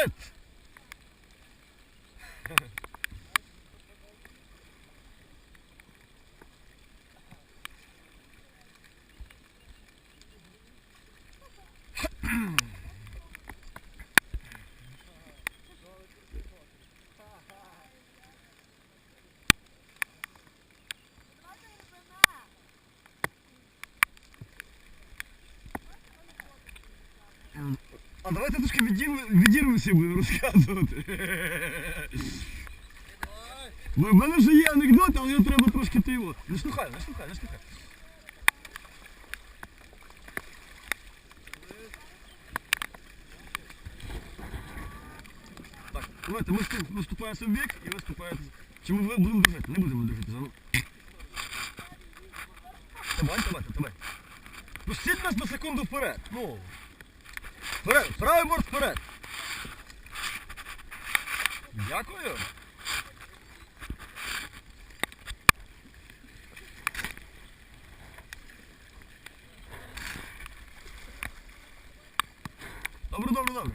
in! Mm-hmm. А давайте трошки відірве- відірвемося і будемо розказувати. Бо в мене вже є анекдот, але його треба трошки ти його. Не штукай, не штукай, не штукай. Так, давайте ми вступ- виступаємо в бік і ви вступаєте. Чи ми будемо дружити? Не будемо дружити. ну. Давай, давай, давай. Пустіть нас на секунду вперед. Ну. Вперед, правий борт вперед. Дякую. Добре, добре, добре.